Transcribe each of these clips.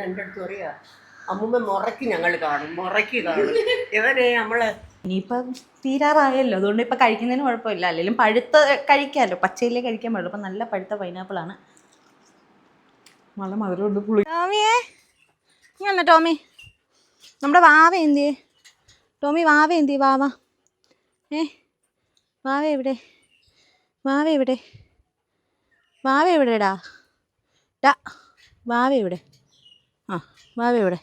ഇവൻ എന്റെ അടുത്ത് പറയാ അമ്മൂമ്മ മുറയ്ക്ക് ഞങ്ങൾ കാണും മുറയ്ക്ക് കാണും. ഇവനെ നമ്മൾ ഇനിയിപ്പം തീരാറായല്ലോ. അതുകൊണ്ട് ഇപ്പം കഴിക്കുന്നതിന് കുഴപ്പമില്ല. അല്ലെങ്കിലും പഴുത്ത കഴിക്കാമല്ലോ. പച്ചയിലേ കഴിക്കാൻ പാടുള്ളൂ. അപ്പം നല്ല പഴുത്ത പൈനാപ്പിളാണ് നല്ല മധുരമുണ്ട് പുളി. ടോമിയേ നീ വന്നോ ടോമി. നമ്മുടെ വാവ എന്തിയേ? ടോമി വാവ എന്തി വാവ. ഏ വാവ എവിടെ? വാവ എവിടെ? വാവ എവിടെടാ? ഡാ വാവ എവിടെ? വാവ എവിടെ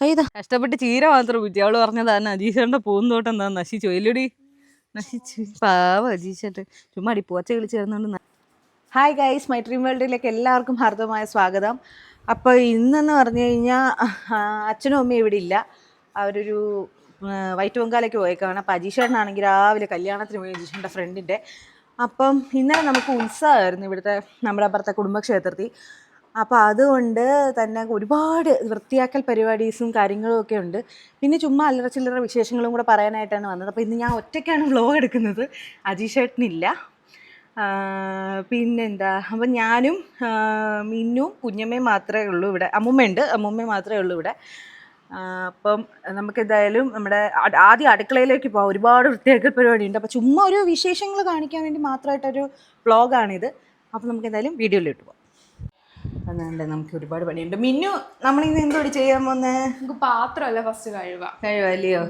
കൈതാ കഷ്ടപ്പെട്ട് ചീര മാത്രം കുറ്റി അവൾ പറഞ്ഞതാണ് അജീഷന്റെ പൂന്തോട്ടം എന്താ? നശിച്ചു. എല്ലുടി. നശിച്ചു. പാവ അജീഷന്റെ ചുമ്മാ അടി പോച്ച കളിച്ച് ചേർന്നുകൊണ്ട് ഹായ് ഗൈസ് മൈ ഡ്രീം വേൾഡിലേക്ക് എല്ലാവർക്കും ഹാർദമായ സ്വാഗതം. അപ്പോൾ ഇന്നെന്ന് പറഞ്ഞു കഴിഞ്ഞാൽ അച്ഛനും അമ്മയും ഇവിടെ ഇല്ല. അവരൊരു വൈറ്റ് പൊങ്കാലയ്ക്ക് പോയേക്കാണ്. അപ്പോൾ അജീഷേട്ടനാണെങ്കിൽ രാവിലെ കല്യാണത്തിന് പോയി അജീഷേട്ടന്റെ ഫ്രണ്ടിന്റെ അപ്പം ഇന്നലെ നമുക്ക് ഉത്സവമായിരുന്നു ഇവിടുത്തെ നമ്മുടെ അപ്പുറത്തെ കുടുംബക്ഷേത്രത്തിൽ. അപ്പോൾ അതുകൊണ്ട് തന്നെ ഒരുപാട് വൃത്തിയാക്കൽ പരിപാടീസും കാര്യങ്ങളും ഒക്കെ ഉണ്ട്. പിന്നെ ചുമ്മാ അല്ലറ ചില്ലറ വിശേഷങ്ങളും കൂടെ പറയാനായിട്ടാണ് വന്നത്. അപ്പോൾ ഇന്ന് ഞാൻ ഒറ്റയ്ക്കാണ് വ്ലോഗ് എടുക്കുന്നത്. അജീഷേട്ടനില്ല പിന്നെന്താ? അപ്പം ഞാനും മിന്നും കുഞ്ഞമ്മയും മാത്രമേ ഉള്ളൂ ഇവിടെ. അമ്മുമ്മയുണ്ട്. അമ്മുമ്മയും മാത്രമേ ഉള്ളൂ ഇവിടെ. അപ്പം നമുക്കെന്തായാലും നമ്മുടെ ആദ്യം അടുക്കളയിലേക്ക് പോകാം ഒരുപാട് വൃത്തിയാക്കൽ പരിപാടിയുണ്ട്. അപ്പോൾ ചുമ്മാ ഒരു വിശേഷങ്ങൾ കാണിക്കാൻ വേണ്ടി മാത്രമായിട്ടൊരു വ്ളോഗാണിത് അപ്പോൾ നമുക്ക് എന്തായാലും വീഡിയോയിലിട്ട് പോകാം അതുകൊണ്ട് നമുക്ക് ഒരുപാട് പണിയുണ്ട്. മിന്നു നമ്മളിന്ന് എന്തോടി ചെയ്യാൻ പോന്നേ? നമുക്ക് പാത്രമല്ല ഫസ്റ്റ് കഴുക. കഴിവല്ലയോ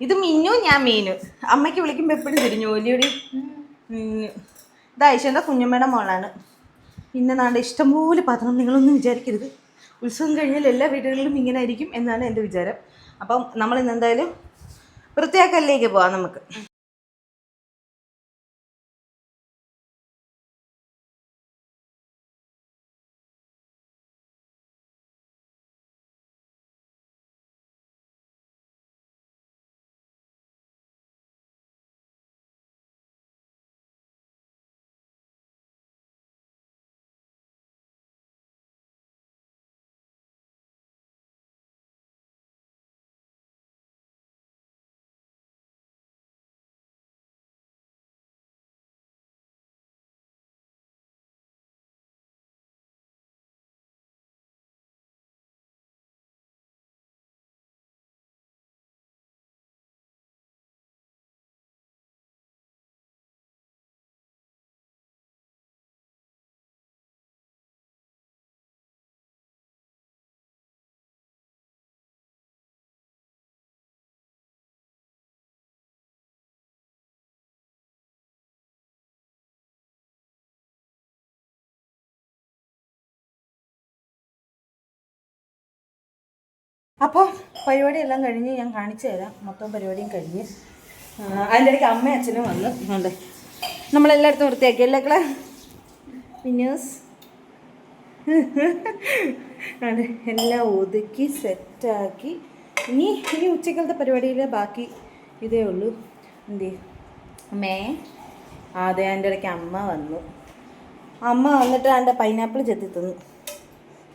ഇത് മിന്നു ഞാൻ മീനു. അമ്മയ്ക്ക് വിളിക്കുമ്പോൾ എപ്പോഴും തിരിഞ്ഞു ഓലിയോടി മിന്നു. ഇത് ഐശ്വന്റെ കുഞ്ഞമ്മയുടെ മോളാണ്. പിന്നെ നാണ്ട് ഇഷ്ടംപോലെ പാത്രം നിങ്ങളൊന്നും വിചാരിക്കരുത്. ഉത്സവം കഴിഞ്ഞാൽ എല്ലാ വീടുകളിലും ഇങ്ങനെ ആയിരിക്കും എന്നാണ് എന്റെ വിചാരം. അപ്പം നമ്മളിന്ന് എന്തായാലും വൃത്തിയാക്കലിലേക്ക് പോവാം നമുക്ക്. അപ്പോൾ പരിപാടിയെല്ലാം കഴിഞ്ഞ് ഞാൻ കാണിച്ചു തരാം. മൊത്തം പരിപാടിയും കഴിഞ്ഞ്. അതിന്റെ ഇടയ്ക്ക് അമ്മയും അച്ഛനും വന്ന്. ഉണ്ട് നമ്മളെല്ലായിടത്തും വൃത്തിയാക്കി അല്ലേ ക്കളെ പിന്നേഴ്സ് അതെ എല്ലാം ഒതുക്കി സെറ്റാക്കി ഇനി ഇനി ഉച്ചക്കലത്തെ പരിപാടിയിലെ ബാക്കി ഇതേ ഉള്ളൂ. എന്ത്? അമ്മേ. അതെ അതിന്റെ ഇടയ്ക്ക് അമ്മ വന്നു. അമ്മ വന്നിട്ട് അതിന്റെ പൈനാപ്പിൾ ചെത്തി തന്നു.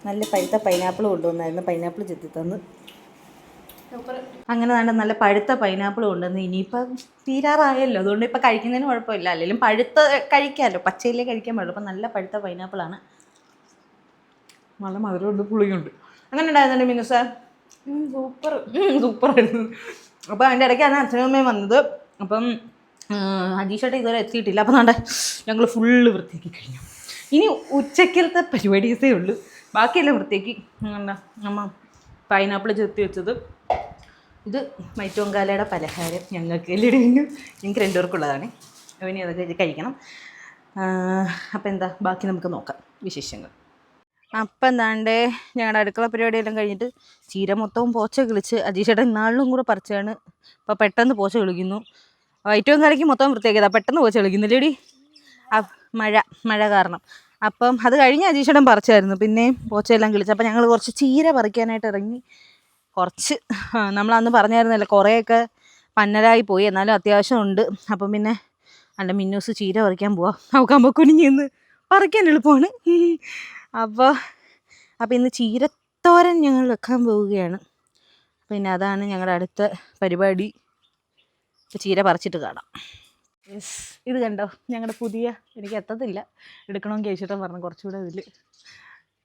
നല്ല പഴുത്ത പൈനാപ്പിൾ കൊണ്ടുവന്നായിരുന്നു. പൈനാപ്പിൾ ചെത്തി തന്നു. അങ്ങനെ നല്ല നല്ല പഴുത്ത പൈനാപ്പിൾ കൊണ്ടുവന്ന് ഇനിയിപ്പം തീരാറായല്ലോ. അതുകൊണ്ട് ഇപ്പം കഴിക്കുന്നതിന് കുഴപ്പമില്ല. അല്ലെങ്കിലും പഴുത്ത കഴിക്കാമല്ലോ. പച്ചയിലേ കഴിക്കാൻ പാടുള്ളൂ. അപ്പം നല്ല പഴുത്ത പൈനാപ്പിളാണ് നല്ല മധുരമുണ്ട് പുളിയുണ്ട്. അങ്ങനെ ഉണ്ടായിരുന്നുണ്ട് മിനു സാർ സൂപ്പർ സൂപ്പറായിരുന്നു അപ്പോൾ അതിന്റെ ഇടയ്ക്കാണ് അച്ഛനും അമ്മയും വന്നത്. അപ്പം അജീഷേട്ട ഇതുവരെ എത്തിയിട്ടില്ല. അപ്പം നാണ്ടെ ഞങ്ങൾ ഫുള്ള് വൃത്തിയാക്കി കഴിഞ്ഞു. ഇനി ഉച്ചക്കലത്തെ പരിപാടീസേ ഉള്ളൂ. ബാക്കിയെല്ലാം വൃത്തിയാക്കി. എന്താ? അമ്മ പൈനാപ്പിൾ ചെത്തി വെച്ചത്. ഇത് മൈറ്റോങ്കാലയുടെ പലഹാരം ഞങ്ങൾക്ക് എല്ലിടിന് ഞങ്ങൾക്ക് രണ്ടുപേർക്കുള്ളതാണ് അവന് അതൊക്കെ കഴിക്കണം. അപ്പോൾ എന്താ ബാക്കി നമുക്ക് നോക്കാം വിശേഷങ്ങൾ. അപ്പം എന്താണ്ട് ഞങ്ങളുടെ അടുക്കള പരിപാടിയെല്ലാം കഴിഞ്ഞിട്ട് ചീര മൊത്തവും പോച്ച കിളിച്ച് അജീഷേട്ടൻ ഇന്നാളിലും കൂടെ പറിച്ചാണ് അപ്പോൾ പെട്ടെന്ന് പോച്ച കിളിക്കുന്നു ഏറ്റവും കലയ്ക്ക് മൊത്തം വൃത്തിയാക്കിയതാണ് പെട്ടെന്ന് പോച്ച കളിക്കുന്നില്ലേടി മഴ മഴ കാരണം. അപ്പം അത് കഴിഞ്ഞ് അജീഷേട്ടൻ പറിച്ചായിരുന്നു. പിന്നെയും പോച്ചയെല്ലാം കിളിച്ച് അപ്പം ഞങ്ങൾ കുറച്ച് ചീര പറിക്കാനായിട്ട് ഇറങ്ങി കുറച്ച്. നമ്മൾ അന്ന് പറഞ്ഞായിരുന്നല്ലോ കുറേയൊക്കെ പന്നലായി പോയി. എന്നാലും അത്യാവശ്യം ഉണ്ട്. അപ്പം പിന്നെ അല്ല മിന്നൂസ് ചീര പറിക്കാൻ പോവാം. നോക്കാമ്പോൾ കുനിഞ്ഞ് നിന്ന് പറിക്കാൻ എളുപ്പമാണ്. അപ്പോൾ അപ്പോൾ ഇന്ന് ചീരത്തോരൻ ഞങ്ങൾ വെക്കാൻ പോവുകയാണ്. പിന്നെ അതാണ് ഞങ്ങളുടെ അടുത്ത പരിപാടി. ചീര പറിച്ചിട്ട് കാണാം. യെസ് ഇത് കണ്ടോ? ഞങ്ങളുടെ പുതിയ എനിക്ക് എത്തത്തില്ല. എടുക്കണമെങ്കിൽ ചേച്ചിട്ടൻ പറഞ്ഞു കുറച്ചുകൂടെ ഇതിൽ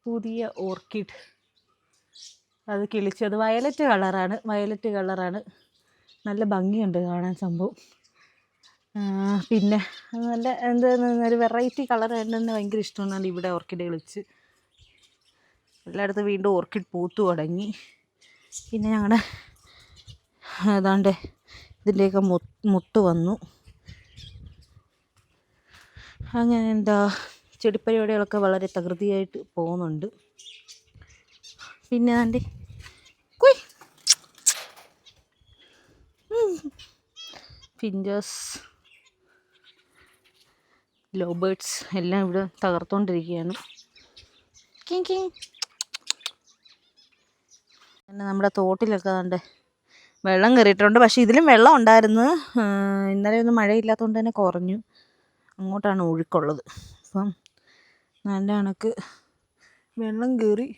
പുതിയ ഓർക്കിഡ്. അത് കിളിച്ചത് വയലറ്റ് കളറാണ് വയലറ്റ് കളറാണ്. നല്ല ഭംഗിയുണ്ട് കാണാൻ സംഭവം. പിന്നെ നല്ല എന്താ ഒരു വെറൈറ്റി കളർ തന്നെ ഭയങ്കര ഇഷ്ടമാണ് ഇവിടെ ഓർക്കിഡ് കളിച്ച്. എല്ലായിടത്തും വീണ്ടും ഓർക്കിഡ് പൂത്തു തുടങ്ങി. പിന്നെ ഞങ്ങളുടെ ഏതാണ്ട് ഇതിന്റെയൊക്കെ മുട്ട് വന്നു. അങ്ങനെ എന്താ ചെടിപ്പരിപാടികളൊക്കെ വളരെ തകൃതിയായിട്ട് പോകുന്നുണ്ട്. പിന്നെ ആണ്ട് ഫിഞ്ചേഴ്സ് ലോ ലോബേർഡ്സ് എല്ലാം ഇവിടെ തകർത്തുകൊണ്ടിരിക്കുകയാണ് കിങ് കിങ്. പിന്നെ നമ്മുടെ തോട്ടിലൊക്കെ കണ്ട് വെള്ളം കയറിയിട്ടുണ്ട് പക്ഷേ ഇതിലും വെള്ളം ഉണ്ടായിരുന്നു. ഇന്നലെ ഒന്നും മഴയില്ലാത്തതുകൊണ്ട് തന്നെ കുറഞ്ഞു. അങ്ങോട്ടാണ് ഒഴുക്കുള്ളത്. അപ്പം നല്ല കണക്ക് വെള്ളം കയറി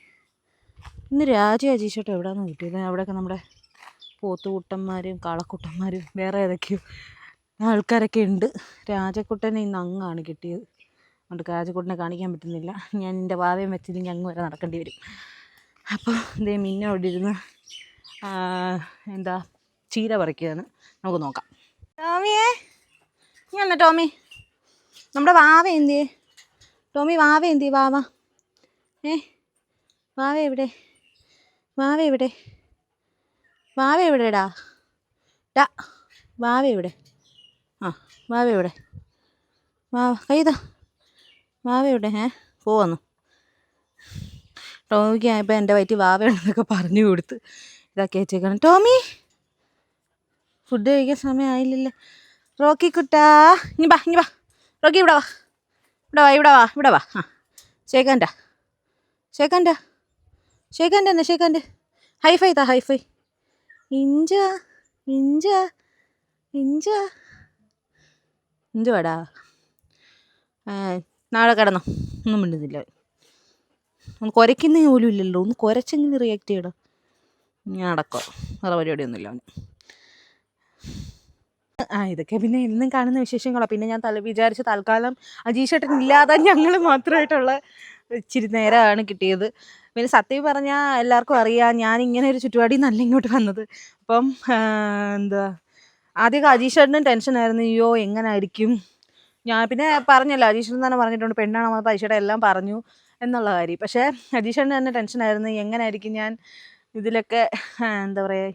ഇന്ന് രാജ അജീഷോട്ട് എവിടെയാണെന്ന് കിട്ടിയത്? അവിടെയൊക്കെ നമ്മുടെ പോത്തുകുട്ടന്മാരും കാളക്കൂട്ടന്മാരും വേറെ ഏതൊക്കെയോ ആൾക്കാരൊക്കെ ഉണ്ട്. രാജക്കുട്ടനെ ഇന്ന് അങ്ങാണ് കിട്ടിയത്. അതുകൊണ്ട് രാജക്കുട്ടനെ കാണിക്കാൻ പറ്റുന്നില്ല. ഞാൻ എന്റെ വാവയും വെച്ചില്ലെങ്കിൽ അങ്ങ് വരെ നടക്കേണ്ടി വരും. അപ്പോൾ ഇതേ അവിടെ ഇരുന്ന് എന്താ ചീര പറിക്കുകയാണ്. നമുക്ക് നോക്കാം. ടോമിയേ നീ വന്നോ ടോമി. നമ്മുടെ വാവ എന്തിയേ? ടോമി വാവ എന്തി വാവ. ഏ വാവ എവിടെ? വാവ എവിടെ? വാവ എവിടെടാ? ഡാ വാവ എവിടെ? ആ വാവ എവിടെ? വാ കൈതാ വാവ എവിടെ? ഏ പോവന്നു ടോമിക്ക് ആയപ്പോൾ എന്റെ വയറ്റിൽ വാവയുണ്ടെന്നൊക്കെ പറഞ്ഞു കൊടുത്ത് ഇതാക്കി വെച്ചേക്കണം ടോമി ഫുഡ് കഴിക്കാൻ സമയമായില്ലല്ലോ റോക്കി കുട്ടാ ഇനി വാ ഇനി വാ. റോക്കി ഇവിടെ വാ. ഇവിടെ വാ ഇവിടെ വാ ഇവിടെ വാ. ആ ശേഖാന്റെ ശേഖാന്റെ ശേഖാന്റെ എന്നാ ശേഖാന്റെ ഹൈഫൈ താ ഹൈഫൈ. ഇഞ്ച ഇഞ്ച ഇഞ്ച. ഇഞ്ചുവാടാ നാളെ കിടന്നോ. ഒന്നും മിണ്ടുന്നില്ല. ഒന്ന് കുരയ്ക്കുന്ന പോലും ഇല്ലല്ലോ. ഒന്ന് കുരച്ചെങ്കിലും റിയാക്ട് ചെയ്യടോ. ഞാൻ അടക്കോ. വേറെ പരിപാടിയൊന്നുമില്ല അവന്. ആ ഇതൊക്കെ പിന്നെ എന്നും കാണുന്ന വിശേഷങ്ങളാണ് പിന്നെ ഞാൻ തല വിചാരിച്ച തൽക്കാലം അജീഷേട്ടൻ ഇല്ലാതെ ഞങ്ങൾ മാത്രമായിട്ടുള്ള ഇച്ചിരി നേരമാണ് കിട്ടിയത്. പിന്നെ സത്യം പറഞ്ഞാൽ എല്ലാവർക്കും അറിയാം ഞാൻ ഇങ്ങനെ ഒരു ചുറ്റുപാടിൽ നിന്നല്ല ഇങ്ങോട്ട് വന്നത്. അപ്പം എന്താ ആദ്യമൊക്കെ അജീഷേട്ടനും ടെൻഷനായിരുന്നു അയ്യോ എങ്ങനായിരിക്കും? ഞാൻ പിന്നെ പറഞ്ഞല്ലോ അജീഷേട്ടൻ തന്നെ പറഞ്ഞിട്ടുണ്ട് പെണ്ണാണ് വന്നപ്പോൾ അജീഷേട്ടൻ എല്ലാം പറഞ്ഞു എന്നുള്ള കാര്യം. പക്ഷേ അജീഷേട്ടന് തന്നെ ടെൻഷൻ ടെൻഷനായിരുന്നു എങ്ങനായിരിക്കും ഞാൻ ഇതിലൊക്കെ എന്താ പറയുക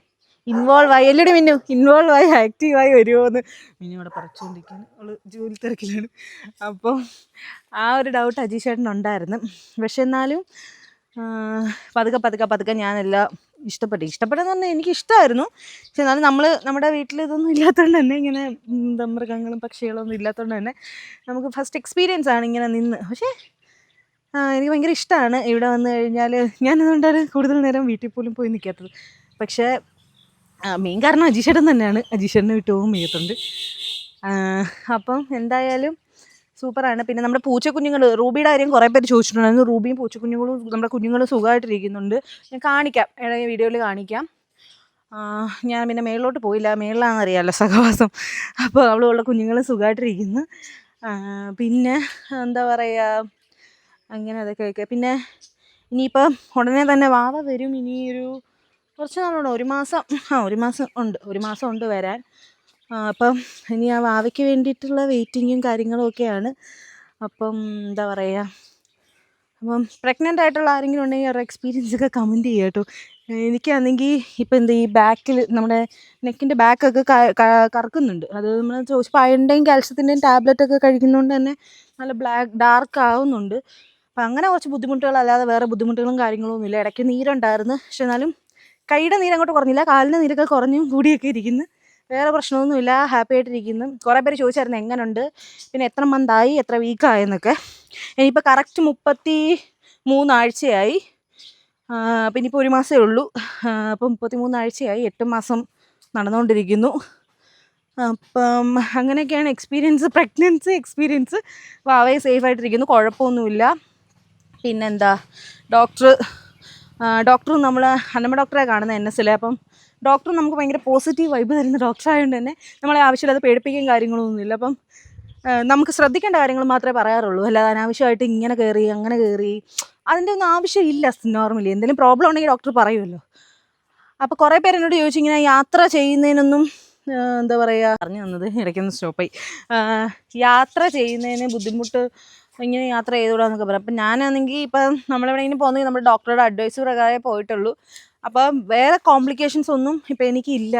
ഇൻവോൾവ് ആയി എല്ലടി മിന്നു ഇൻവോൾവ് ആയി ആക്റ്റീവായി വരുമോ എന്ന് മിന്നു ഇവിടെ പറിച്ചുകൊണ്ടിരിക്കുകയാണ് അവൾ ജോലി തിരക്കിലാണ്. അപ്പം ആ ഒരു ഡൗട്ട് അജീഷേട്ടനുണ്ടായിരുന്നു. പക്ഷെ എന്നാലും പതുക്കെ പതുക്കെ പതുക്കെ ഞാനെല്ലാം ഇഷ്ടപ്പെട്ടു. ഇഷ്ടപ്പെട്ടെന്ന് പറഞ്ഞാൽ എനിക്ക് ഇഷ്ടമായിരുന്നു പക്ഷെ എന്നാലും നമ്മൾ നമ്മുടെ വീട്ടിൽ ഇതൊന്നും ഇല്ലാത്തതുകൊണ്ട് തന്നെ ഇങ്ങനെ എന്താ മൃഗങ്ങളും പക്ഷികളും ഒന്നും ഇല്ലാത്തതുകൊണ്ട് തന്നെ നമുക്ക് ഫസ്റ്റ് എക്സ്പീരിയൻസ് ആണ് ഇങ്ങനെ നിന്ന്. പക്ഷേ എനിക്ക് ഭയങ്കര ഇഷ്ടമാണ് ഇവിടെ വന്നു കഴിഞ്ഞാൽ ഞാനതുകൊണ്ടാണ് കൂടുതൽ നേരം വീട്ടിൽ പോലും പോയി നിൽക്കാത്തത് പക്ഷേ മെയിൻ കാരണം അജീഷേട്ടൻ തന്നെയാണ്. അജീഷേട്ടനെ വിട്ട് പോകും വയ്യത്തുണ്ട് അപ്പം എന്തായാലും സൂപ്പറാണ്. പിന്നെ നമ്മുടെ പൂച്ചക്കുഞ്ഞുങ്ങൾ റൂബിയുടെ കാര്യം കുറേ പേര് ചോദിച്ചിട്ടുണ്ടായിരുന്നു റൂബിയും പൂച്ചക്കുഞ്ഞുങ്ങളും നമ്മുടെ കുഞ്ഞുങ്ങളും സുഖമായിട്ടിരിക്കുന്നുണ്ട്. ഞാൻ കാണിക്കാം. ഇടയിൽ വീഡിയോയിൽ കാണിക്കാം. ഞാൻ പിന്നെ മേളിലോട്ട് പോയില്ല. മേളിലാണെന്ന് അറിയാമല്ലോ സഹവാസം. അപ്പോൾ അവളുള്ള കുഞ്ഞുങ്ങൾ സുഖമായിട്ടിരിക്കുന്നു. പിന്നെ എന്താ പറയുക? അങ്ങനെ അതൊക്കെ വയ്ക്കുക പിന്നെ ഇനിയിപ്പം ഉടനെ തന്നെ വാവ വരും. ഇനിയൊരു കുറച്ച് നാളുണ്ട്. ഒരു മാസം. ആ ഒരു മാസം ഉണ്ട്. ഒരു മാസം ഉണ്ട് വരാൻ. അപ്പം ഇനി ആ വാവയ്ക്ക് വേണ്ടിയിട്ടുള്ള വെയിറ്റിങ്ങും കാര്യങ്ങളും ഒക്കെയാണ്. അപ്പം എന്താ പറയുക അപ്പം പ്രഗ്നന്റ് ആയിട്ടുള്ള ആരെങ്കിലും ഉണ്ടെങ്കിൽ അവരുടെ എക്സ്പീരിയൻസ് ഒക്കെ കമന്റ് ചെയ്യുക കേട്ടോ. എനിക്കാണെങ്കിൽ ഇപ്പം എന്താ ഈ ബാക്കിൽ നമ്മുടെ നെക്കിന്റെ ബാക്കൊക്കെ കറക്കുന്നുണ്ട്. അത് നമ്മൾ ചോദിച്ചപ്പോൾ അയണിന്റെയും കാൽസ്യത്തിന്റെയും ടാബ്ലറ്റ് ഒക്കെ കഴിക്കുന്നതുകൊണ്ട് തന്നെ നല്ല ബ്ലാക്ക് ഡാർക്ക് ആവുന്നുണ്ട്. അപ്പം അങ്ങനെ കുറച്ച് ബുദ്ധിമുട്ടുകൾ അല്ലാതെ വേറെ ബുദ്ധിമുട്ടുകളും കാര്യങ്ങളും ഒന്നുമില്ല. ഇടയ്ക്ക് നീരുണ്ടായിരുന്നു. പക്ഷെ എന്നാലും കൈയുടെ നീര് അങ്ങോട്ട് കുറഞ്ഞില്ല. കാലിന്റെ നീരൊക്കെ കുറഞ്ഞും കൂടിയൊക്കെ ഇരിക്കുന്നു. വേറെ പ്രശ്നമൊന്നുമില്ല. ഹാപ്പി ആയിട്ടിരിക്കുന്നു. കുറേ പേര് ചോദിച്ചായിരുന്നു എങ്ങനെയുണ്ട് പിന്നെ എത്ര മന്തായി എത്ര വീക്കായെന്നൊക്കെ ഇനിയിപ്പോൾ കറക്റ്റ് മുപ്പത്തി മൂന്നാഴ്ചയായി അപ്പം ഇനിയിപ്പോൾ ഒരു മാസമേ ഉള്ളൂ. അപ്പം മുപ്പത്തി മൂന്നാഴ്ചയായി എട്ട് മാസം നടന്നുകൊണ്ടിരിക്കുന്നു അപ്പം അങ്ങനെയൊക്കെയാണ് എക്സ്പീരിയൻസ് പ്രഗ്നൻസി എക്സ്പീരിയൻസ് സേഫ് ആയിട്ടിരിക്കുന്നു. കുഴപ്പമൊന്നുമില്ല. പിന്നെന്താ? ഡോക്ടർ ഡോക്ടർ നമ്മൾ അന്നമ്മ ഡോക്ടറെ കാണുന്നത് എൻ എസ് അപ്പം ഡോക്ടർ നമുക്ക് ഭയങ്കര പോസിറ്റീവ് വൈബ് തരുന്ന ഡോക്ടർ ആയതുകൊണ്ട് തന്നെ നമ്മളെ ആവശ്യമില്ലാതെ പേടിപ്പിക്കുകയും കാര്യങ്ങളൊന്നുമില്ല. അപ്പം നമുക്ക് ശ്രദ്ധിക്കേണ്ട കാര്യങ്ങൾ മാത്രമേ പറയാറുള്ളൂ. അല്ലാതെ അനാവശ്യമായിട്ട് ഇങ്ങനെ കയറി അങ്ങനെ കയറി അതിന്റെ ഒന്നും ആവശ്യമില്ല നോർമലി എന്തെങ്കിലും പ്രോബ്ലം ഉണ്ടെങ്കിൽ ഡോക്ടർ പറയുമല്ലോ. അപ്പോൾ കുറേ പേര് എന്നോട് ചോദിച്ചു ഇങ്ങനെ യാത്ര ചെയ്യുന്നതിനൊന്നും എന്താ പറയുക പറഞ്ഞു തന്നത് ഇടയ്ക്കൊന്ന് സ്റ്റോപ്പായി യാത്ര ചെയ്യുന്നതിന് ബുദ്ധിമുട്ട് ഇങ്ങനെ യാത്ര ചെയ്തുകൂടാന്നൊക്കെ പറയാം അപ്പം ഞാനാണെങ്കിൽ ഇപ്പം നമ്മളെവിടെയെങ്കിലും പോകുന്നെങ്കിൽ നമ്മുടെ ഡോക്ടറുടെ അഡ്വൈസ് പ്രകാരമേ പോയിട്ടുള്ളൂ. അപ്പം വേറെ കോംപ്ലിക്കേഷൻസ് ഒന്നും ഇപ്പം എനിക്കില്ല.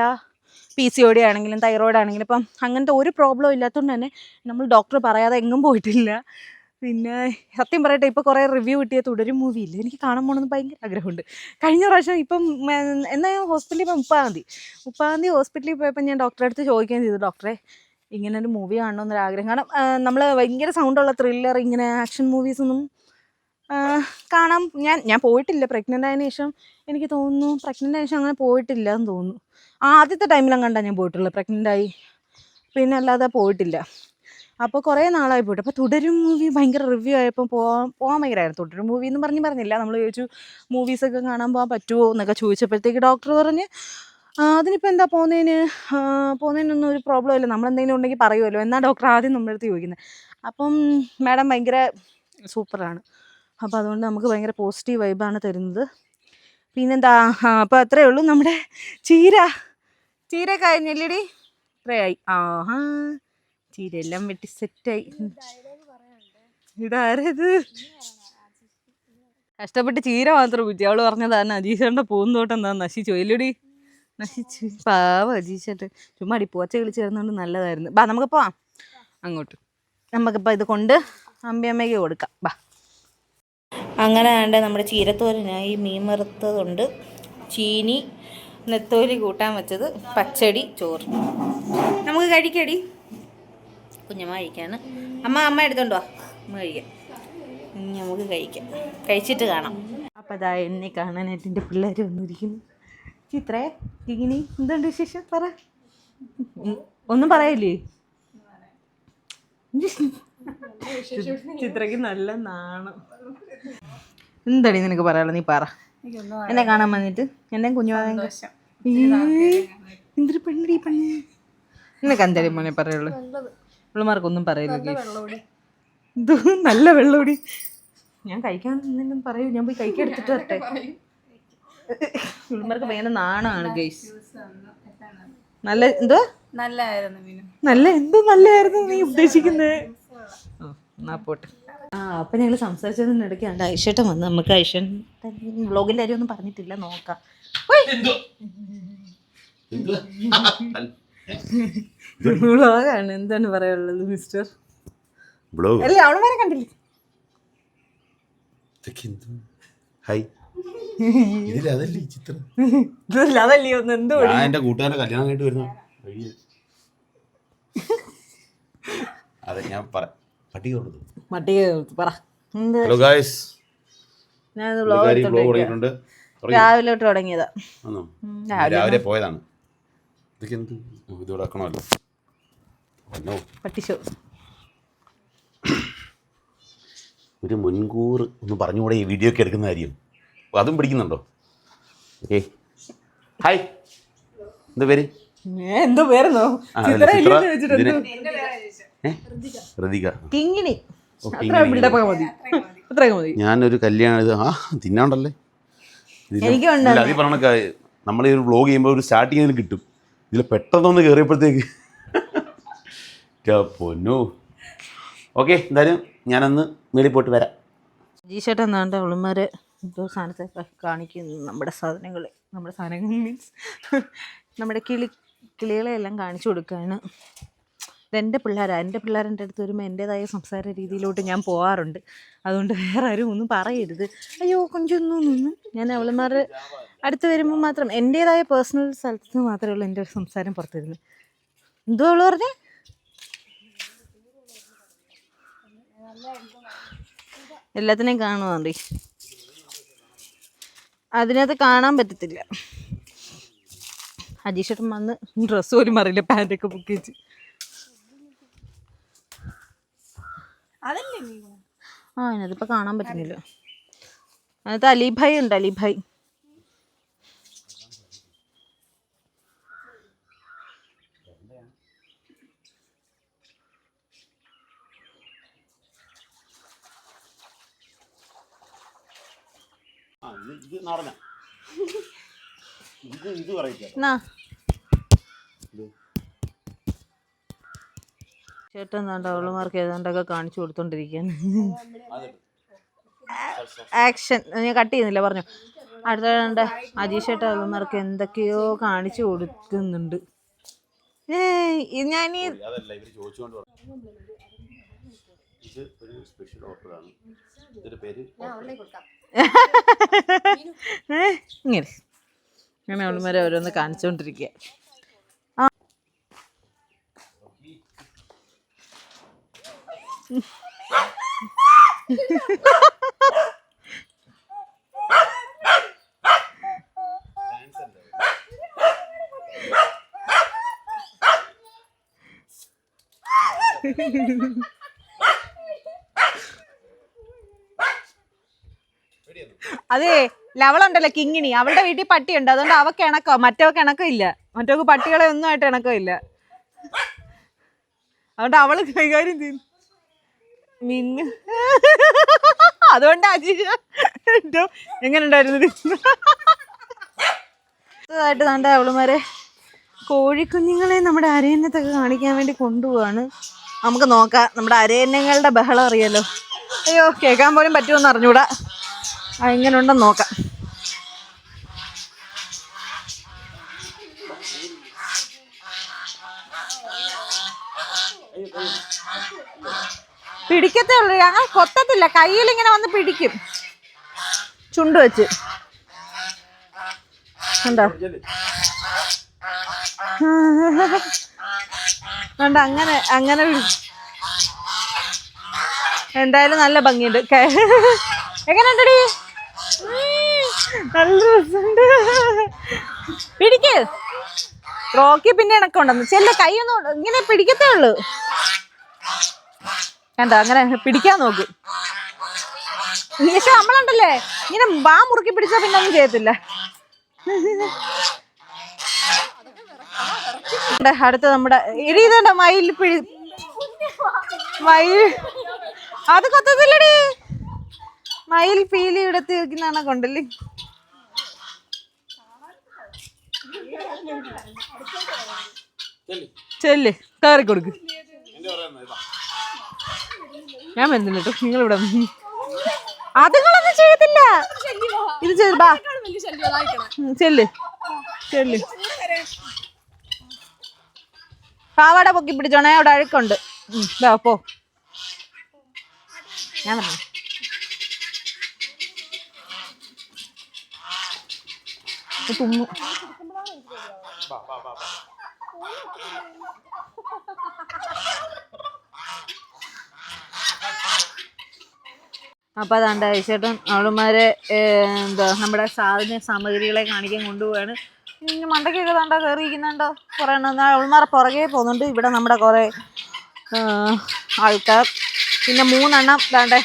പി സി ഒ ഡി ആണെങ്കിലും തൈറോയിഡ് ആണെങ്കിലും ഇപ്പം അങ്ങനത്തെ ഒരു പ്രോബ്ലം ഇല്ലാത്തതുകൊണ്ട് തന്നെ നമ്മൾ ഡോക്ടർ പറയാതെ എങ്ങും പോയിട്ടില്ല. പിന്നെ സത്യം പറയട്ടെ ഇപ്പോൾ കുറേ റിവ്യൂ കിട്ടിയ തുടരും മൂവി ഇല്ല? എനിക്ക് കാണാൻ പോകണമെന്ന് ഭയങ്കര ആഗ്രഹമുണ്ട്. കഴിഞ്ഞ പ്രാവശ്യം ഇപ്പം എന്നാൽ ഹോസ്പിറ്റലിൽ ഇപ്പം മുപ്പതാം തീയതി മുപ്പതാം തീയതി ഹോസ്പിറ്റലിൽ പോയപ്പോൾ ഞാൻ ഡോക്ടറെ അടുത്ത് ചോദിക്കുകയും ചെയ്തു ഡോക്ടറെ ഇങ്ങനെ ഒരു മൂവി കാണണമെന്നൊരു ആഗ്രഹം കാരണം നമ്മൾ ഭയങ്കര സൗണ്ടുള്ള ത്രില്ലർ ഇങ്ങനെ ആക്ഷൻ മൂവീസൊന്നും കാണാൻ ഞാൻ ഞാൻ പോയിട്ടില്ല. പ്രഗ്നന്റ് ആയതിനു ശേഷം എനിക്ക് തോന്നുന്നു പ്രഗ്നന്റ് ആയ ശേഷം അങ്ങനെ പോയിട്ടില്ല എന്ന് തോന്നുന്നു. ആദ്യത്തെ ടൈമിലും കണ്ടാൽ ഞാൻ പോയിട്ടുള്ളത് പ്രഗ്നന്റ് ആയി. പിന്നെ അല്ലാതെ പോയിട്ടില്ല. അപ്പോൾ കുറേ നാളായി പോയിട്ട്. അപ്പോൾ തുടരും മൂവി ഭയങ്കര റിവ്യൂ ആയപ്പോൾ പോകാൻ പോകാൻ ഭയങ്കരമായിരുന്നു തുടരും മൂവി എന്ന് പറഞ്ഞ് പറഞ്ഞില്ല. നമ്മൾ ചോദിച്ചു മൂവീസൊക്കെ കാണാൻ പോകാൻ പറ്റുമോ എന്നൊക്കെ ചോദിച്ചപ്പോഴത്തേക്ക് ഡോക്ടർ പറഞ്ഞ് "ആ, അതിനിപ്പോൾ എന്താ പോകുന്നതിന് പോകുന്നതിനൊന്നും ഒരു പ്രോബ്ലം ഇല്ല. നമ്മളെന്തെങ്കിലും ഉണ്ടെങ്കിൽ പറയുമല്ലോ എന്നാൽ ഡോക്ടർ ആദ്യം നമ്മളെടുത്ത് ചോദിക്കുന്നത് അപ്പം മാഡം ഭയങ്കര സൂപ്പറാണ് അപ്പോൾ അതുകൊണ്ട് നമുക്ക് ഭയങ്കര പോസിറ്റീവ് വൈബാണ് തരുന്നത്. പിന്നെന്താ? അപ്പോൾ അത്രയേ ഉള്ളൂ നമ്മുടെ ചീര. ചീര കഴിഞ്ഞല്ലേടി? ഇത്രയായി. ആഹാ ചീരയെല്ലാം വെട്ടി സെറ്റായി ഇതാരത്? കഷ്ടപ്പെട്ട് ചീര മാത്രം കുറ്റി അവൾ പറഞ്ഞതാണ് അജീഷേട്ടന്റെ പൂന്തോട്ടം എന്താ നശിച്ചു എല്ലടി നശിച്ചു. പാവ അജീഷേട്ട് ചുമ്മാ അടി പോച്ച കളിച്ച് ചേർന്നുകൊണ്ട് നല്ലതായിരുന്നു. ബാ നമുക്ക് പോവാം അങ്ങോട്ട്. നമുക്കിപ്പോൾ ഇത് കൊണ്ട് അമ്പിയമ്മയ്ക്ക് കൊടുക്കാം. ബാ. അങ്ങനെ ആണ്ട് നമ്മുടെ ചീരത്തോരനായി മീൻ വറുത്തതുണ്ട്. ചീനി നെത്തോലി കൂട്ടാൻ വെച്ചത് പച്ചടി ചോറ്. നമുക്ക് കഴിക്കടി. കുഞ്ഞമ്മ കഴിക്കാണ് അമ്മ അമ്മ എടുത്തോണ്ടോ അമ്മ കഴിക്കാം. ഇനി നമുക്ക് കഴിക്കാം. കഴിച്ചിട്ട് കാണാം. അപ്പം അതാ എന്നെ കാണാനായിട്ട് എന്റെ പിള്ളേർ വന്നിരിക്കുന്നു. ചിത്രേ ഇങ്ങനെ എന്തുണ്ട് വിശേഷം? പറ. ഒന്നും പറയില്ലേ? ചിത്രയ്ക്ക് നല്ല നാണം. എന്താടി നിനക്ക് പറയാനുള്ളത്? നീ പറ. എന്നെ കാണാൻ വന്നിട്ട്? എന്നെ എന്തൊരു പെണ്ണടി പെണ്ണ്? നിനക്ക് എന്തായാലും മോനെ പറയുള്ളൂ പിള്ളമാർക്കൊന്നും പറയില്ല ഇത് നല്ല വെള്ളോടി ഞാൻ കഴിക്കാൻ നിന്നും പറയൂ. ഞാൻ പോയി കഴിക്കാൻ എടുത്തിട്ട് വരട്ടെ. പിള്ളമാർക്ക് ഭയങ്കര നാണമാണ് ഗൈസ്. നല്ല എന്തോ നല്ലായിരുന്നു നല്ല എന്തോ നല്ലായിരുന്നു നീ ഉദ്ദേശിക്കുന്നത് എന്നാ പോട്ടെ. ആ അപ്പൊ ഞങ്ങൾ സംസാരിച്ചതിന് ഇടയ്ക്കാണ്ട് ഐഷേട്ടൻ വന്ന് നമുക്ക് ഐഷൻ വ്ളോഗിന്റെ കാര്യം ഒന്നും പറഞ്ഞിട്ടില്ല നോക്കാം. വ്ളോഗാണ് എന്താണ് പറയാനുള്ളത് മിസ്റ്റർ? അല്ല അവൾ വരെ കണ്ടില്ലേ ഹായ്. ഇതിലതല്ലേ ചിത്രം? ഇതല്ല, അതല്ലേ ഒന്ന് എന്തോ എന്റെ കൂട്ടുകാരുടെ കല്യാണം കഴിഞ്ഞിട്ട് വരുന്നു. അതെ ഞാൻ പറ. പട്ടിക കൊടുത്തു. പറ. ഹലോ ഗായ്സ് ഞാൻ ബ്ലോഗ് തുടങ്ങിയിട്ടുണ്ട് തുടങ്ങി രാവിലെ തുടങ്ങിയതാ. രാവിലെ പോയതാണ്. ഇതൊക്കെ എന്ത്? ഓ, ഇത് ഇറക്കണമല്ലോ എന്നോ പട്ടിഷോ ഒരു മുൻകൂർ ഒന്ന് പറഞ്ഞുകൂടെ ഈ വീഡിയോ ഒക്കെ എടുക്കുന്ന കാര്യം? അതും പിടിക്കുന്നുണ്ടോ? ഏ ഹായ് എന്താ പേര്? എന്തോ പേരുന്നോ? ഋതിക കിങ്ങിണി. ഞാനൊരു കല്യാണം ഇത് ആ തിന്നാണ്ടല്ലേ? അതി പറഞ്ഞ നമ്മൾ ഈ ഒരു വ്ളോഗ് ചെയ്യുമ്പോൾ ഒരു സ്റ്റാർട്ടിങ്ങിൽ കിട്ടും. ഇതിൽ പെട്ടെന്നൊന്ന് കയറിയപ്പോഴത്തേക്ക് പൊന്നു. ഓക്കെ എന്തായാലും ഞാനന്ന് മേളിൽ പോയിട്ട് വരാം. ജീഷേട്ടൻ എന്നാണ്ട് അവളുമാരെ എന്തോ സാധനത്തെ കാണിക്കുന്നു നമ്മുടെ സാധനങ്ങൾ നമ്മുടെ സാധനങ്ങൾ മീൻസ് നമ്മുടെ കിളി കിളികളെ എല്ലാം കാണിച്ചു കൊടുക്കുകയാണ് ഇതെന്റെ പിള്ളേരാണ് എന്റെ പിള്ളേരെന്റെ അടുത്ത് വരുമ്പോൾ എന്റേതായ സംസാര രീതിയിലോട്ട് ഞാൻ പോകാറുണ്ട് അതുകൊണ്ട് വേറെ ആരും ഒന്നും പറയരുത്. അയ്യോ കൊഞ്ചൊന്നും ഞാൻ അവളുമാർ അടുത്ത് വരുമ്പോൾ മാത്രം എന്റേതായ പേഴ്സണൽ സ്ഥലത്ത് മാത്രമേ ഉള്ളൂ എന്റെ ഒരു സംസാരം പുറത്തു വരുന്നത് എന്തോ അവൾ പറഞ്ഞേ? എല്ലാത്തിനെയും കാണുവാണ്ടി അതിനകത്ത് കാണാൻ പറ്റത്തില്ല. അജീഷേട്ടൻ വന്ന് ഡ്രസ്സ് പോലും അറിയില്ല പാന്റൊക്കെ ബുക്ക് വെച്ച്. ആ അതിനകത്തിപ്പോൾ കാണാൻ പറ്റുന്നില്ല. അതിനകത്ത് അലിഭായ് ഉണ്ട് അലിഭായ് ഇത് ഇത് പറയില്ല ചേട്ടൻ എന്താണ്ട് അവളുമാർക്ക് ഏതാണ്ടൊക്കെ കാണിച്ചു കൊടുത്തോണ്ടിരിക്കുകയാണ് ആക്ഷൻ ഞാൻ കട്ട് ചെയ്യുന്നില്ല പറഞ്ഞു. അടുത്ത അജീഷ് ചേട്ടൻ അവളുമാർക്ക് എന്തൊക്കെയോ കാണിച്ചു കൊടുക്കുന്നുണ്ട്. ഞാനീ ഞാൻ ഇത് ഒരു സ്പെഷ്യൽ ഓർഡറാണ് ഇതിന്റെ പേര് ഇങ്ങനെ. ഞാൻ അവളുമാരെ ഓരോന്ന് കാണിച്ചുകൊണ്ടിരിക്കുക അതെ ലവളുണ്ടല്ലോ കിങ്ങിണി. അവളുടെ വീട്ടിൽ പട്ടിയുണ്ട്. അതുകൊണ്ട് അവക്ക് ഇണക്കോ? മറ്റവക്ക് കിണക്കോ ഇല്ല മറ്റവക്ക് പട്ടികളെ ഒന്നും ആയിട്ട് ഇണക്കോ ഇല്ല അതുകൊണ്ട് അവൾ കൈകാര്യം ചെയ്യുന്നു. മിന്നു. അതുകൊണ്ടാ എന്തോ എങ്ങനെ ഉണ്ടായിരുന്നു അടുത്തതായിട്ട് കണ്ട അവളുമാരെ കോഴിക്കുഞ്ഞുങ്ങളെ നമ്മുടെ അരയന്നത്തൊക്കെ കാണിക്കാൻ വേണ്ടി കൊണ്ടുപോവാണ്. നമുക്ക് നോക്കാം നമ്മുടെ അരയന്നങ്ങളുടെ ബഹളം അറിയാലോ. അയ്യോ കേൾക്കാൻ പോലും പറ്റുമെന്ന് അറിഞ്ഞൂടാ. എങ്ങനെ ഉണ്ടെന്ന് നോക്കാം. പിടിക്കത്തേ ഉള്ളൂ. ഞങ്ങൾ കൊത്തത്തില്ല. കയ്യിൽ ഇങ്ങനെ വന്ന് പിടിക്കും. ചുണ്ട് വെച്ച്. എന്താ വേണ്ട അങ്ങനെ അങ്ങനെ എന്തായാലും നല്ല ഭംഗിയുണ്ട്. എങ്ങനെ എങ്ങനെയുണ്ടടി? ഉം, നല്ല രസമുണ്ട്. പിടിക്ക്. റോക്കി പിന്നെ ഇണക്കുണ്ടെന്ന് ചെല്ല ഒന്നും ഇങ്ങനെ പിടിക്കത്തേ ഉള്ളൂ. കണ്ടോ അങ്ങനെ പിടിക്കാൻ നോക്ക്. പക്ഷെ നമ്മളുണ്ടല്ലേ ഇങ്ങനെ ബാ മുറുക്കി പിടിച്ചാ പിന്നെ ഒന്നും ചെയ്യത്തില്ല. അടുത്ത നമ്മുടെ ഇടി മയിൽ പിഴി മയിൽ അത് കൊത്തത്തില്ലടി. മയിൽ പീലി എടുത്ത് വെക്കുന്നതാണ് കൊണ്ടല്ലേ. ചെല്ല് കയറി കൊടുക്ക് ഞാൻ വരുന്നില്ല നിങ്ങൾ ഇവിടെ അതുങ്ങളൊന്നും ചെയ്യത്തില്ല. ഇത് ചെയ്ത് ചെല്ല്. ചെല്ല്. പാവാട പൊക്കി പിടിച്ചോണേ അവിടെ അഴുക്കുണ്ട്. പോ. ഞാൻ പറഞ്ഞു തുമ്മു. അപ്പോൾ അതാണ്ട് ചേട്ടൻ അവളുമാരെ എന്താ നമ്മുടെ സാധന സാമഗ്രികളെ കാണിക്കാൻ കൊണ്ടുപോവാണ്. മണ്ടയ്ക്കൊക്കെ താണ്ട കയറിയിരിക്കുന്നുണ്ടോ കുറേ എണ്ണം അവളുമാരെ പുറകെ പോകുന്നുണ്ട്. ഇവിടെ നമ്മുടെ കുറേ ആൾക്കാർ. പിന്നെ മൂന്നെണ്ണം താണ്ടേ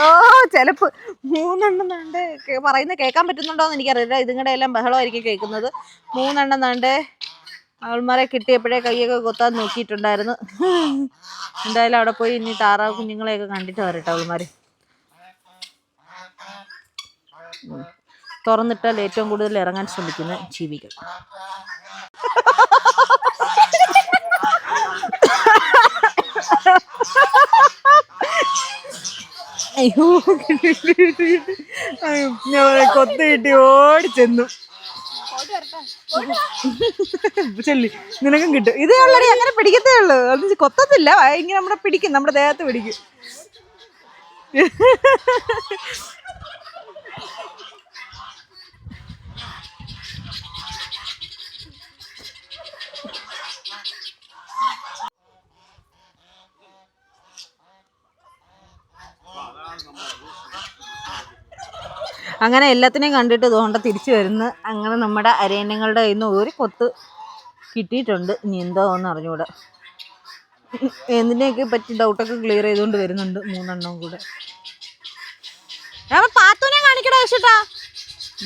ഓ ചിലപ്പ് മൂന്നെണ്ണം താണ്ടേ പറയുന്നത് കേൾക്കാൻ പറ്റുന്നുണ്ടോ എന്ന് എനിക്കറിയില്ല ഇതുങ്ങളുടെ എല്ലാം ബഹളമായിരിക്കും കേൾക്കുന്നത്. മൂന്നെണ്ണം താണ്ടേ അവൾമാരെ കിട്ടിയപ്പോഴേ കൈയൊക്കെ കൊത്താൻ നോക്കിയിട്ടുണ്ടായിരുന്നു. എന്തായാലും അവിടെ പോയി ഇനി താറാവ് കുഞ്ഞുങ്ങളെയൊക്കെ കണ്ടിട്ട് വരട്ടെ അവൾമാർ തുറന്നിട്ടാൽ ഏറ്റവും കൂടുതൽ ഇറങ്ങാൻ ശ്രമിക്കുന്ന ജീവികൾ. അയ്യോ. കൊത്ത് കിട്ടി ഓടി ചെന്നു. ചെല്ലി. നിനക്കും കിട്ടും. ഇതേ ഉള്ളടി അങ്ങനെ പിടിക്കത്തേ ഉള്ളൂ. അത് കൊത്തത്തില്ല. ഇങ്ങനെ നമ്മുടെ പിടിക്കും. നമ്മുടെ ദേഹത്ത് പിടിക്കും. അങ്ങനെ എല്ലാത്തിനെയും കണ്ടിട്ട് ഇതുകൊണ്ട് തിരിച്ചു വരുന്ന. അങ്ങനെ നമ്മുടെ അരയണ്യങ്ങളുടെ കയ്യിൽ നിന്ന് ഒരു കൊത്ത് കിട്ടിയിട്ടുണ്ട്. ഇനി എന്തോ എന്ന് അറിഞ്ഞുകൂടെ. എന്തിനെയൊക്കെ പറ്റി ഡൗട്ടൊക്കെ ക്ലിയർ ചെയ്തുകൊണ്ട് വരുന്നുണ്ട് മൂന്നെണ്ണം കൂടെ. പാത്തുനെ കാണിക്കടാ ചേട്ടാ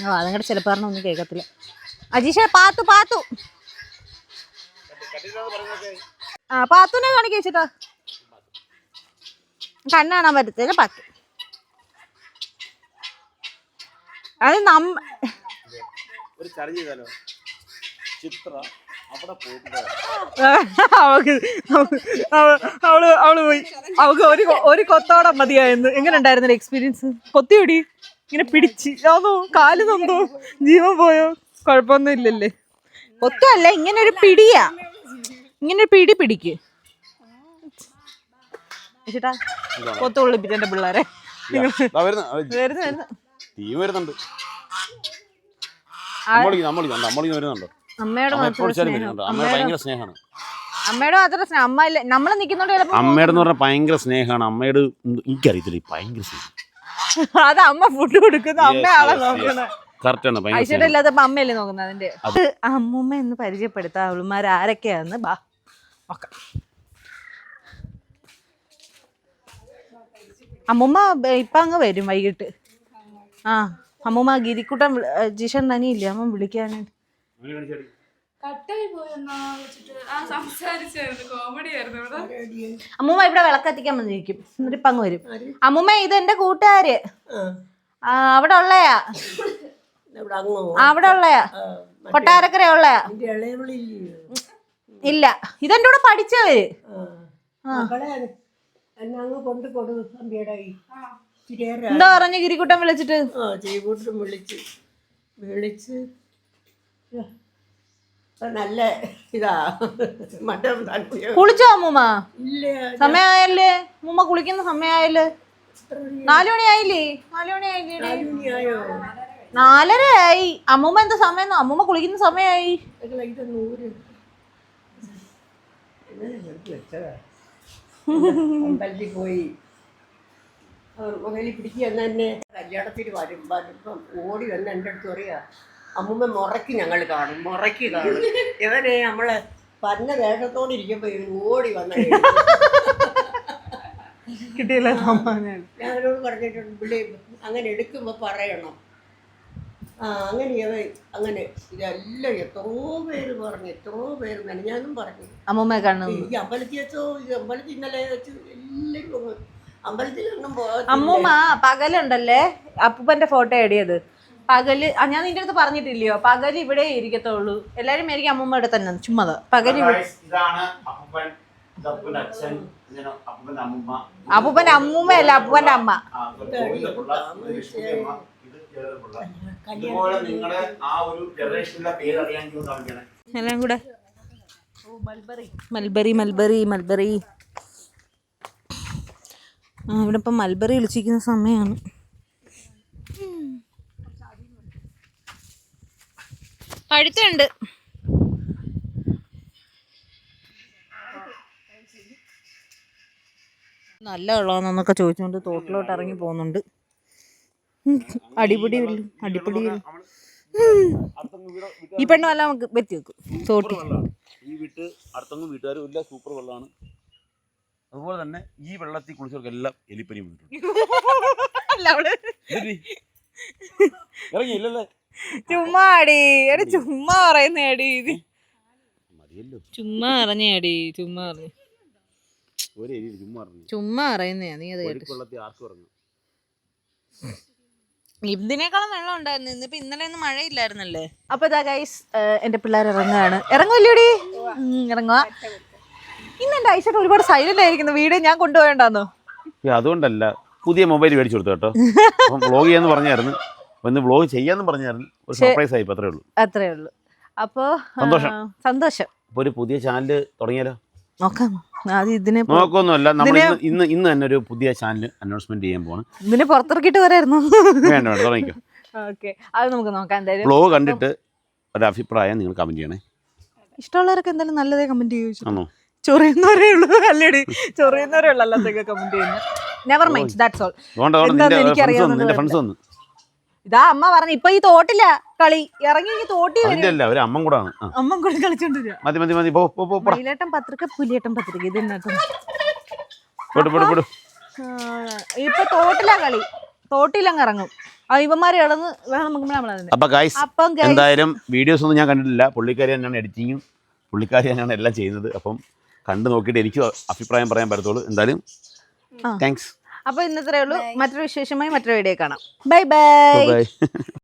ആ അതുങ്ങളുടെ ചിലപ്പോൾ ഒന്നും കേൾക്കത്തില്ല. അജീഷ പാത്തു പാത്തു. ആ പാത്തുനെ കാണിക്കാ ചേട്ടാ കണ്ണ് കാണാൻ പറ്റത്തില്ല പാത്തു. അത് നമ്മ ഒരു ചലഞ്ച് ചെയ്താലോ? ചിത്ര അവിടെ പോയിട്ട് അവക്ക് അവ- അവൾ അവൾ പോയി. അവക്ക് ഒരു ഒരു കൊത്തോടെ മതിയായിരുന്നു. എങ്ങനെ ഉണ്ടായിരുന്നു എക്സ്പീരിയൻസ് കൊത്തിയോടി. ഇങ്ങനെ പിടിച്ച്. അതോ കാൽ നൊന്തോ? ജീവൻ പോയോ? കുഴപ്പമൊന്നും ഇല്ലല്ലേ. കൊത്തുമല്ല ഇങ്ങനെ ഒരു പിടിയാ. ഇങ്ങനെ ഒരു പിടി പിടിക്ക്. ചേട്ടാ കൊത്തു കൊള്ളിപ്പിച്ചെന്റെ പിള്ളേരെ. വരുന്ന വരുന്നു. ടീം വരുന്നുണ്ട്. നമ്മളിക്ക് നമ്മളിക്ക് നമ്മളിക്ക് വരുന്നുണ്ടോ? അമ്മയോട് അമ്മ ഭയങ്കര സ്നേഹമാണ്. അമ്മയോട് മാത്രം സ്നേഹം. അമ്മ ഇല്ല നമ്മൾ നിക്കുന്നോണ്ട് ചിലപ്പോ അമ്മയുടെ എന്ന് പറഞ്ഞാൽ ഭയങ്കര സ്നേഹമാണ്. അമ്മയോട് എനിക്കറിയത്തില്ല ഭയങ്കര സ്നേഹം. അത് അമ്മ ഫുഡ് കൊടുക്കുന്ന ഐശ്വര്യ ഇല്ലാത്തപ്പോ അമ്മയല്ലേ നോക്കുന്നത് അതിന്റെ? അമ്മൂമ്മ എന്ന് പരിചയപ്പെടുത്താം. അവളുമാർ ആരൊക്കെയാന്ന്. ബാ ഓക്കെ അമ്മൂമ്മ ഇപ്പൊ അങ്ങ് വരും വൈകിട്ട്. ആ അമ്മൂമ്മ ഗിരിക്കുട്ടൻ ഏ, ജിഷൻ നനിയില്ലേ അമ്മ വിളിക്കാൻ കട്ടായി പോയെന്നാ വെച്ചിട്ട് ആ സംസാരിച്ചായിരുന്നു. കോമഡി ആയിരുന്നു ഇവിടെ. അമ്മൂമ്മ ഇവിടെ വിളക്കത്തിക്കാൻ വന്നിരിക്കും. എന്നിട്ട് ഇപ്പൊ അങ്ങ് വരും. അമ്മൂമ്മ ഇത് എന്റെ കൂട്ടുകാര്. ആ, അവിടെ ഉള്ളയാ. അവിടെ ഉള്ളയാ. കൊട്ടാരക്കര ഉള്ളയാ. ഇല്ല. ഇതെന്റെ കൂടെ പഠിച്ചവര്. മകളെ എന്താ പറഞ്ഞ ഗിരിക്കുട്ടൻ വിളിച്ചിട്ട്? ആ ചെയ്കൂട്ടും വിളിച്ച്. വിളിച്ച്. നല്ല ഇതാ കുളിച്ചോ അമ്മൂമ്മ? ഇല്ല സമയമായല്ലേ അമ്മൂമ്മ കുളിക്കുന്ന സമയമായല്ലേ നാലു മണിയായില്ലേ നാലു മണിയായില്ലേ ആയോ നാലര ആയി അമ്മൂമ്മ എന്താ സമയം അമ്മൂമ്മ കുളിക്കുന്ന സമയമായി അമ്പലത്തിൽ പോയി. മകലി പിടിക്കുക എന്ന് തന്നെ. കല്യാണത്തിന് വരും. വരുമ്പം ഓടി വന്ന് എന്റെ അടുത്ത് പറയുക അമ്മുമ്മ മുറയ്ക്ക് ഞങ്ങൾ കാണും മുറയ്ക്ക് കാണും. ഇവനെ നമ്മളെ പന്ന ദേഹത്തോടെ ഇരിക്കുമ്പോൾ ഇവർ ഓടി വന്ന കിട്ടിയില്ല ഞാൻ അവരോട് പറഞ്ഞിട്ടുണ്ട് പുള്ളി അങ്ങനെ എടുക്കുമ്പോൾ പറയണം. ആ അങ്ങനെ ഇവൻ അങ്ങനെ ഇതെല്ലാം എത്രയോ പേര് പറഞ്ഞു എത്രയോ പേര് മെനഞ്ഞാന്നും പറഞ്ഞു. അമ്മമ്മ കാണുന്നു. ഈ അമ്പലത്തിൽ വെച്ചോ ഈ അമ്പലത്തിൽ ഇന്നലെ വെച്ച് എല്ലാവരും അമ്പലത്തിലൊന്നും അമ്മൂമ്മ പകലുണ്ടല്ലേ? അപ്പൂപ്പന്റെ ഫോട്ടോ എടിയത്. പകൽ ആ, ഞാൻ നിന്റെ അടുത്ത് പറഞ്ഞിട്ടില്ലയോ? പകൽ ഇവിടെ ഇരിക്കത്തുള്ളൂ. എല്ലാരും മേരിക്കും അമ്മൂമ്മയുടെ തന്നെ. ചുമ്മാ പകൽ ഇവിടെ- ഇതാണ് അപ്പൂപ്പൻ ഇത് അച്ഛൻ അമ്മൂമ്മ. അല്ല അമ്മൂമ്മയല്ല അപ്പൂപ്പന്റെ അമ്മ. ആ, ഇത് ഗോവിന്ദപിള്ള, ഇത് ലക്ഷ്മിയമ്മ, ഇത് ജയപിള്ള. ഇതുപോലെ നിങ്ങളുടെ ആ ഒരു ജനറേഷനിലെ പേര് അറിയാൻ കാണിക്കണേ. എല്ലാം കൂടെ. മൽബറി. മൽബറി മൽബറി ആ ഇവിടെ ഇപ്പം മൽബറി വിളിച്ചിരിക്കുന്ന സമയമാണ് പഴുത്തുണ്ട്. നല്ല വെള്ളമാണെന്നൊക്കെ ചോദിച്ചുകൊണ്ട് തോട്ടിലോട്ട് ഇറങ്ങി പോകുന്നുണ്ട്. അടിപൊളി അടിപിടി അടിപിടി ഈ പെണ്ണ് വല്ല നമുക്ക് വെത്തി വെക്കും. തോട്ടി. ഈ വീട്ട് അടുത്തൊന്നും വീട്ടുകാരും ഇല്ല. സൂപ്പർ വെള്ളമാണ്. അതുപോലെ തന്നെ ഈ വെള്ളത്തിൽ കുളിച്ചവർക്കെല്ലാം എലിപ്പനി വന്നിട്ടുണ്ട് അല്ല ചുമ്മാടി എടി ചുമ്മാ പറയുന്നേടി. ഇത് മതിയല്ലോ. ചുമ്മാ അറിഞ്ഞേടി ചുമ്മാ ഒരു എലി ചുമ്മാ ഇറങ്ങി ചുമ്മാ പറയുന്നയാ നീ അത് കേട്ട് വെള്ളത്തിൽ ആർക്കും ഇറങ്ങും. ഇതിനേക്കാളും വെള്ളം ഉണ്ടായിരുന്നു ഇന്നിപ്പോ ഇന്നലെ ഒന്നും മഴയില്ലായിരുന്നല്ലേ? അപ്പൊ ഇതാ ഗൈസ് എന്റെ പിള്ളേർ ഇറങ്ങുകയാണ്. ഇറങ്ങുമല്ലോടി ഇറങ്ങുക ഇന്ന് എന്റെ ഐശ്വര്യ ഒരുപാട് സൈലന്റ് ആയിരിക്കുന്നു. വീട് ഞാൻ കൊണ്ടുപോയണ്ടാന്നോ അതുകൊണ്ടല്ല. പുതിയ മൊബൈൽ മേടിച്ചു കൊടുത്തു കേട്ടോ. അപ്പം വ്ളോഗ് ചെയ്യാന്ന് പറഞ്ഞായിരുന്നു. ഒന്ന് വ്ളോഗ് ചെയ്യാന്ന് പറഞ്ഞായിരുന്നു. ഒരു സർപ്രൈസ് ആയി അത്രേ ഉള്ളൂ. അത്രേ ഉള്ളൂ. അപ്പോ സന്തോഷം. സന്തോഷം. അപ്പൊ ഒരു പുതിയ ചാനൽ തുടങ്ങിയാലോ? നോക്കാം. ഇതിനെ നോക്കൊന്നുമല്ല. നമ്മൾ ഇന്ന് ഇന്ന് തന്നെ ഒരു പുതിയ ചാനൽ അനൗൺസ്മെന്റ് ചെയ്യാൻ പോവാണ്. ഇതിനെ പുറത്തിറക്കിട്ട് വരായിരുന്നു. വേണ്ട വേണ്ട തുടങ്ങിക്കോ. ഓക്കെ. അത് നമുക്ക് നോക്കാം. എന്തായാലും വ്ളോഗ് കണ്ടിട്ട് ഒരു അഭിപ്രായം നിങ്ങൾ കമന്റ് ചെയ്യണേ. ഇഷ്ടമുള്ളവർക്ക് എന്തായാലും നല്ലതേ കമന്റ് ചെയ്യും ആണോ ചൊറിയുന്നവരേ ഉള്ളൂ അല്ലേടി ചൊറിയുന്നവരേ ഉള്ളൂ അല്ലാത്തൊക്കെ കമന്റ് ചെയ്യുന്നത് നെവർ മൈൻഡ് ദാറ്റ്സ് ഓൾ എന്താന്ന് എനിക്കറിയാവുന്നത് ഇതാ അമ്മ പറഞ്ഞു ഇപ്പൊ ഈ തോട്ടില്ല കളി. ഇറങ്ങി ഈ തോട്ടി അമ്മ കൂടാണ് ആ. അമ്മ കൂടെ. മയിലേട്ടൻ പത്രിക പുലിയേട്ടൻ പത്രിക ഇത് ഇപ്പൊ തോട്ടിലാ കളി. തോട്ടിലങ്ങ് ഇറങ്ങും. ഇവന്മാരെ ഇളന്ന് വേണം എന്തായാലും വീഡിയോസ് ഒന്നും ഞാൻ കണ്ടിട്ടില്ല. പുള്ളിക്കാരി തന്നെയാണ് എഡിറ്റിങ്ങും പുള്ളിക്കാരി തന്നെയാണ് എല്ലാം ചെയ്യുന്നത്. അപ്പം കണ്ടു നോക്കിയിട്ട് എനിക്ക് അഭിപ്രായം പറയാൻ പറ്റത്തുള്ളൂ. എന്തായാലും താങ്ക്സ് അപ്പൊ ഇന്നത്രേ ഉള്ളൂ. മറ്റൊരു വിശേഷമായി മറ്റൊരു വീഡിയോ കാണാം. Bye bye bye